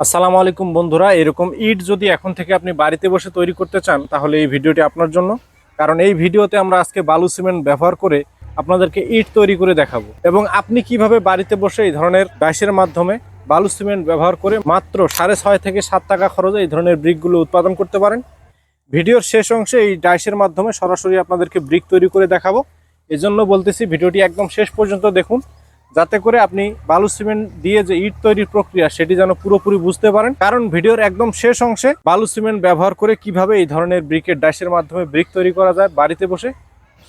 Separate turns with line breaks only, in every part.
আসসালামু আলাইকুম বন্ধুরা, এরকম ইট যদি এখন থেকে আপনি বাড়িতে বসে তৈরি করতে চান, তাহলে এই ভিডিওটি আপনার জন্য। কারণ এই ভিডিওতে আমরা আজকে বালু সিমেন্ট ব্যবহার করে আপনাদেরকে ইট তৈরি করে দেখাবো। এবং আপনি কীভাবে বাড়িতে বসে এই ধরনের ডাইসের মাধ্যমে বালু সিমেন্ট ব্যবহার করে মাত্র সাড়ে ছয় থেকে সাত টাকা খরচে এই ধরনের ব্রিকগুলো উৎপাদন করতে পারেন। ভিডিওর শেষ অংশে এই ডাইসের মাধ্যমে সরাসরি আপনাদেরকে ব্রিক তৈরি করে দেখাবো। এজন্য বলতেছি, ভিডিওটি একদম শেষ পর্যন্ত দেখুন। যাতে করে আপনি বালু সিমেন্ট দিয়ে যে ইট তৈরির প্রক্রিয়া, সেটি যেন পুরোপুরি বুঝতে পারেন। কারণ ভিডিওর একদম শেষ অংশে বালু সিমেন্ট ব্যবহার করে কীভাবে এই ধরনের ব্রিকের ডাইসের মাধ্যমে ব্রিক তৈরি করা যায় বাড়িতে বসে,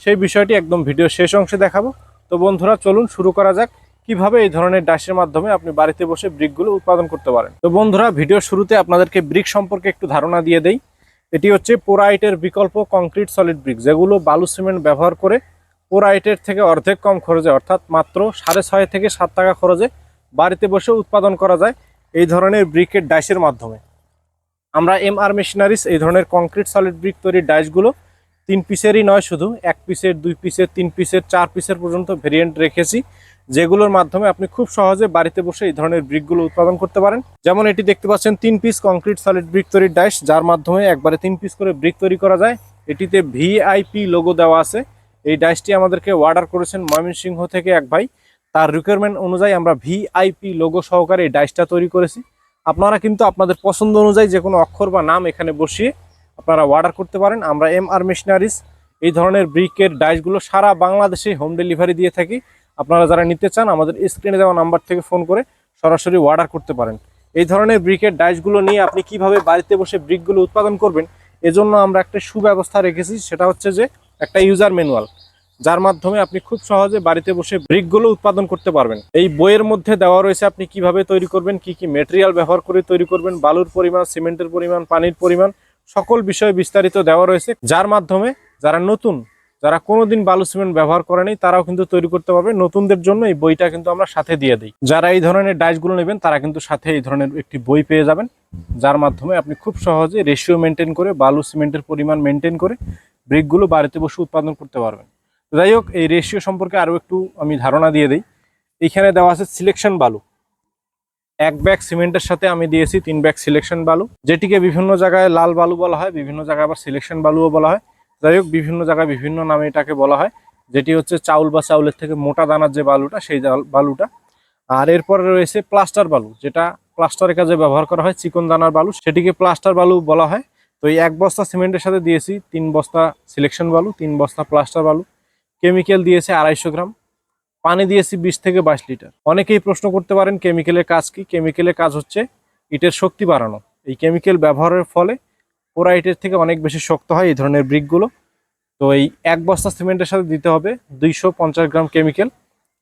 সেই বিষয়টি একদম ভিডিওর শেষ অংশে দেখাবো। তো বন্ধুরা, চলুন শুরু করা যাক কীভাবে এই ধরনের ডাইসের মাধ্যমে আপনি বাড়িতে বসে ব্রিকগুলো উৎপাদন করতে পারেন। তো বন্ধুরা, ভিডিওর শুরুতে আপনাদেরকে ব্রিক সম্পর্কে একটু ধারণা দিয়ে দেই। এটি হচ্ছে পোরাইটের বিকল্প কংক্রিট সলিড ব্রিক, যেগুলো বালু সিমেন্ট ব্যবহার করে পোরাইটের থেকে অর্ধেক কম খরচে, অর্থাৎ মাত্র সাড়ে ছয় থেকে সাত টাকা খরচে বাড়িতে বসে উৎপাদন করা যায় এই ধরনের ব্রিকের ডাইসের মাধ্যমে। আমরা এম আর মেশিনারিস এই ধরনের কংক্রিট সলিড ব্রিক তৈরির ডাইসগুলো তিন পিসেরই নয় শুধু, এক পিসের, দুই পিসের, তিন পিসের, চার পিসের পর্যন্ত ভেরিয়েন্ট রেখেছি, যেগুলোর মাধ্যমে আপনি খুব সহজে বাড়িতে বসে এই ধরনের ব্রিকগুলো উৎপাদন করতে পারেন। যেমন এটি দেখতে পাচ্ছেন, তিন পিস কংক্রিট সলিড ব্রিক তৈরির ডাইস, যার মাধ্যমে একবারে তিন পিস করে ব্রিক তৈরি করা যায়। এটিতে ভিআইপি লোগো দেওয়া আছে। এই ডাইসটি আমাদেরকে অর্ডার করেছেন ময়মনসিংহ থেকে এক ভাই। তার রিকোয়ারমেন্ট অনুযায়ী আমরা ভিআইপি লোগো সহকারে এই ডাইসটা তৈরি করেছি। আপনারা কিন্তু আপনাদের পছন্দ অনুযায়ী যে কোনো অক্ষর বা নাম এখানে বসিয়ে আপনারা অর্ডার করতে পারেন। আমরা এম আর মেশিনারিজ এই ধরনের ব্রিকের ডাইসগুলো সারা বাংলাদেশে হোম ডেলিভারি দিয়ে থাকি। আপনারা যারা নিতে চান, আমাদের স্ক্রিনে দেওয়া নাম্বার থেকে ফোন করে সরাসরি অর্ডার করতে পারেন। এই ধরনের ব্রিকের ডাইসগুলো নিয়ে আপনি কীভাবে বাড়িতে বসে ব্রিকগুলো উৎপাদন করবেন, এজন্য আমরা একটা সুব্যবস্থা রেখেছি। সেটা হচ্ছে যে একটা ইউজার ম্যানুয়াল যার মাধ্যমে আপনি খুব সহজে বাড়িতে বসে ব্রিকগুলো উৎপাদন করতে পারবেন। এই বইয়ের মধ্যে দেওয়া রয়েছে আপনি কীভাবে তৈরি করবেন, কি কি মেটেরিয়াল ব্যবহার করে তৈরি করবেন, বালুর পরিমাণ, সিমেন্টের পরিমাণ, পানির পরিমাণ, সকল বিষয়ে বিস্তারিত দেওয়া রয়েছে। যার মাধ্যমে যারা নতুন, যারা কোনোদিন বালু সিমেন্ট ব্যবহার করেনি তারাও কিন্তু তৈরি করতে পারবে। নতুনদের জন্য এই বইটা কিন্তু আমরা সাথে দিয়ে দিই। যারা এই ধরনের ডাইসগুলো নেবেন, তারা কিন্তু সাথে এই ধরনের একটি বই পেয়ে যাবেন, যার মাধ্যমে আপনি খুব সহজে রেশিও মেনটেন করে, বালু সিমেন্টের পরিমাণ মেনটেন করে ব্রিকগুলো বাড়িতে বসে উৎপাদন করতে পারবেন। যাই হোক, এই রেশিও সম্পর্কে আরও একটু আমি ধারণা দিয়ে দিই। এইখানে দেওয়া আছে সিলেকশন বালু। এক ব্যাগ সিমেন্টের সাথে আমি দিয়েছি তিন ব্যাগ সিলেকশন বালু। যেটিকে বিভিন্ন জায়গায় লাল বালু বলা হয়, বিভিন্ন জায়গায় আবার সিলেকশন বালুও বলা হয়। যাই হোক, বিভিন্ন জায়গায় বিভিন্ন নামে এটাকে বলা হয়। যেটি হচ্ছে চাউল বা চাউলের থেকে মোটা দানার যে বালুটা, সেই বালুটা। আর এরপরে রয়েছে প্লাস্টার বালু, যেটা প্লাস্টারের কাজে ব্যবহার করা হয় চিকন দানার বালু। সেটিকে প্লাস্টার বালু বলা হয়। তো এই এক বস্তা সিমেন্টের সাথে দিয়েছি, তিন বস্তা সিলেকশন বালু, তিন বস্তা প্লাস্টার বালু। কেমিক্যাল দিয়েছে আড়াইশো গ্রাম। পানি দিয়েছি বিশ থেকে বাইশ লিটার। অনেকেই প্রশ্ন করতে পারেন কেমিক্যালের কাজ কি? কেমিক্যালের কাজ হচ্ছে ইটের শক্তি বাড়ানো। এই কেমিক্যাল ব্যবহারের ফলে পোড়া ইটের থেকে অনেক বেশি শক্ত হয় এই ধরনের ব্রিকগুলো। তো এই এক বস্তা সিমেন্টের সাথে দিতে হবে দুইশো পঞ্চাশ গ্রাম কেমিক্যাল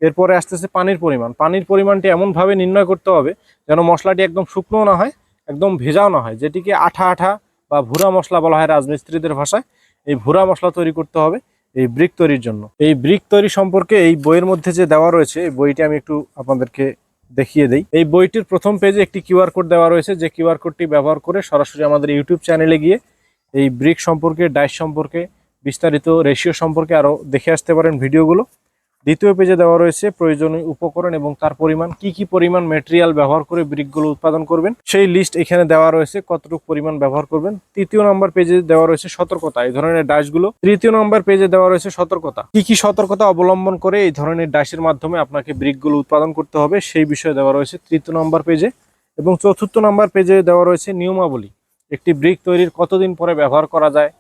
এরপরে আসতেছে পানির পরিমাণ। পানির পরিমাণটি এমনভাবে নির্ণয় করতে হবে যেন মশলাটি একদম শুকনো না হয়, একদম ভেজাও না হয়, যেটিকে আঠা আঠা বা ভুরা মশলা বলা হয় রাজমিস্ত্রিদের ভাষায়, এই ভুরা মশলা তৈরি করতে হবে এই ব্রিক তৈরির জন্য। এই ব্রিক তৈরি সম্পর্কে এই বইয়ের মধ্যে যে দেওয়া রয়েছে, এই বইটি আমি একটু আপনাদেরকে দেখিয়ে দেই। এই বইটির প্রথম পেজে একটি কিউআর কোড দেওয়া রয়েছে, যে কিউআর কোডটি ব্যবহার করে সরাসরি আমাদের ইউটিউব চ্যানেলে গিয়ে এই ব্রিক সম্পর্কে, ডাইস সম্পর্কে, বিস্তারিত রেশিও সম্পর্কে আরও দেখে আসতে পারেন ভিডিওগুলো। দ্বিতীয় পেজে দেওয়া রয়েছে প্রয়োজনীয় উপকরণ এবং তার পরিমাণ, কি কি পরিমাণ মেটেরিয়াল ব্যবহার করে ব্রিকগুলো উৎপাদন করবেন। সেই লিস্ট এখানে দেওয়া রয়েছে কতটুকু পরিমাণ ব্যবহার করবেন। তৃতীয় নম্বর পেজে দেওয়া রয়েছে সতর্কতা, এই ধরনের ডাইসগুলো তৃতীয় নম্বর পেজে দেওয়া রয়েছে সতর্কতা, কি কি সতর্কতা অবলম্বন করে এই ধরনের ডাইসের মাধ্যমে আপনাকে ব্রিকগুলো উৎপাদন করতে হবে সেই বিষয়ে দেওয়া রয়েছে তৃতীয় নম্বর পেজে। এবং চতুর্থ নম্বর পেজে দেওয়া রয়েছে নিয়মাবলী, একটি ব্রিক তৈরির কতদিন পরে ব্যবহার করা যায়,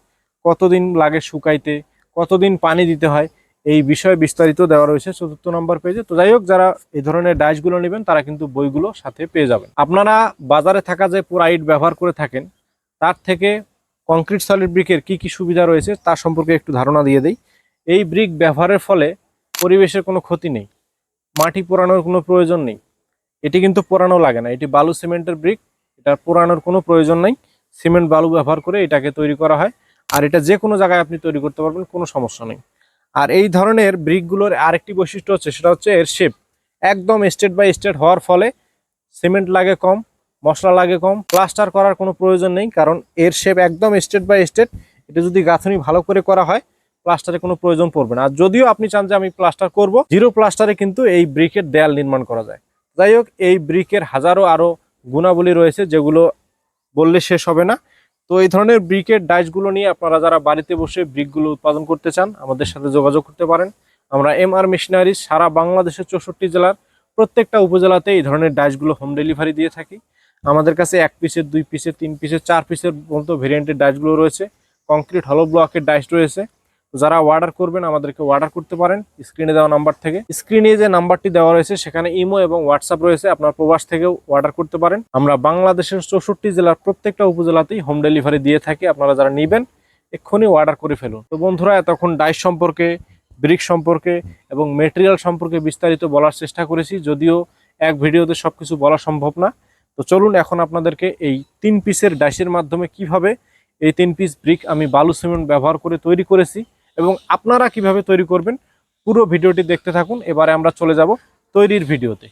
কতদিন লাগে শুকাইতে, কতদিন পানি দিতে হয় এই বিষয়ে বিস্তারিত দেওয়া রয়েছে চতুর্থ নম্বর পেজে তো যাই হোক, যারা এই ধরনের ডাইসগুলো নেবেন, তারা কিন্তু বইগুলো সাথে পেয়ে যাবেন। আপনারা বাজারে থাকা যে পোরাইট ব্যবহার করে থাকেন, তার থেকে কংক্রিট সলিড ব্রিকের কি কি সুবিধা রয়েছে তার সম্পর্কে একটু ধারণা দিয়ে দেই। এই ব্রিক ব্যবহারের ফলে পরিবেশের কোনো ক্ষতি নেই, মাটি পোড়ানোর কোনো প্রয়োজন নেই, এটি কিন্তু পোড়ানো লাগে না। এটি বালু সিমেন্টের ব্রিক এটা পোড়ানোর কোনো প্রয়োজন নেই। সিমেন্ট বালু ব্যবহার করে এটাকে তৈরি করা হয়, আর এটা যে কোনো জায়গায় আপনি তৈরি করতে পারবেন, কোনো সমস্যা নেই। আর এই ধরনের ব্রিকগুলোর আরেকটি বৈশিষ্ট্য হচ্ছে, সেটা হচ্ছে এর শেপ একদম স্টেট বাই স্টেট হওয়ার ফলে সিমেন্ট লাগে কম, মশলা লাগে কম প্লাস্টার করার কোনো প্রয়োজন নেই, কারণ এর শেপ একদম স্টেট বাই স্টেট এটা যদি গাঁথনি ভালো করে করা হয় প্লাস্টারের কোনো প্রয়োজন পড়বে না। আর যদিও আপনি চান যে আমি প্লাস্টার করব জিরো প্লাস্টারে কিন্তু এই ব্রিকের দেয়াল নির্মাণ করা যায়। যাই হোক, এই ব্রিকের হাজারো আরও গুণাবলী রয়েছে, যেগুলো বললে শেষ হবে না। তো এই ধরনের ব্রিকের ডাইসগুলো নিয়ে আপনারা যারা বাড়িতে বসে ব্রিকগুলো উৎপাদন করতে চান, আমাদের সাথে যোগাযোগ করতে পারেন। আমরা এম আর মেশিনারি সারা বাংলাদেশের চৌষট্টি জেলার প্রত্যেকটা উপজেলাতে এই ধরনের ডাইসগুলো হোম ডেলিভারি দিয়ে থাকি। আমাদের কাছে এক পিসের, দুই পিসের, তিন পিসের, চার পিসের মতো ভেরিয়েন্টের ডাইসগুলো রয়েছে। কংক্রিট হলো ব্লকের ডাইস রয়েছে। যারা অর্ডার করবেন, আমাদেরকে অর্ডার করতে পারেন স্ক্রিনে দেওয়া নাম্বার থেকে। স্ক্রিনে যে নাম্বারটি দেওয়া রয়েছে, সেখানে ইমো এবং হোয়াটসঅ্যাপ রয়েছে, আপনার প্রবাস থেকেও অর্ডার করতে পারেন। আমরা বাংলাদেশের চৌষট্টি জেলার প্রত্যেকটা উপজেলাতেই হোম ডেলিভারি দিয়ে থাকি, আপনারা যারা নেবেন, এক্ষুনি অর্ডার করে ফেলুন। তো বন্ধুরা, এতক্ষণ ডাইস সম্পর্কে ব্রিক সম্পর্কে এবং মেটেরিয়াল সম্পর্কে বিস্তারিত বলার চেষ্টা করেছি, যদিও এক ভিডিওতে সব কিছু বলা সম্ভব না। তো চলুন এখন আপনাদেরকে এই তিন পিসের ডাইসের মাধ্যমে কীভাবে এই তিন পিস ব্রিক আমি বালু সিমেন্ট ব্যবহার করে তৈরি করেছি এবং আপনারা কীভাবে তৈরি করবেন, পুরো ভিডিওটি দেখতে থাকুন। এবারে আমরা চলে যাব তৈরির ভিডিওতে।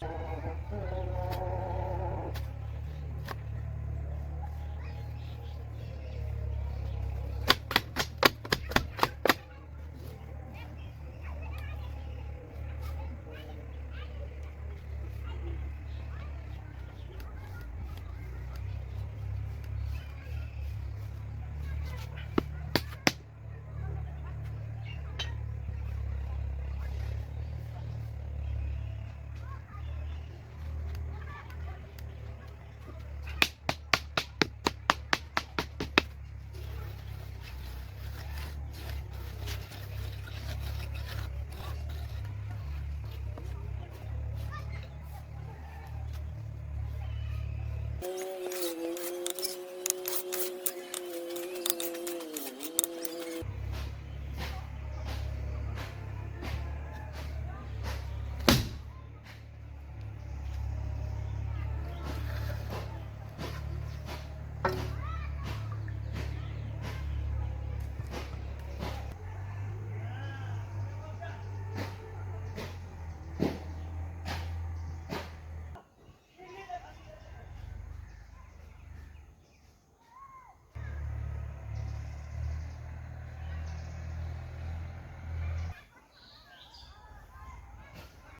four.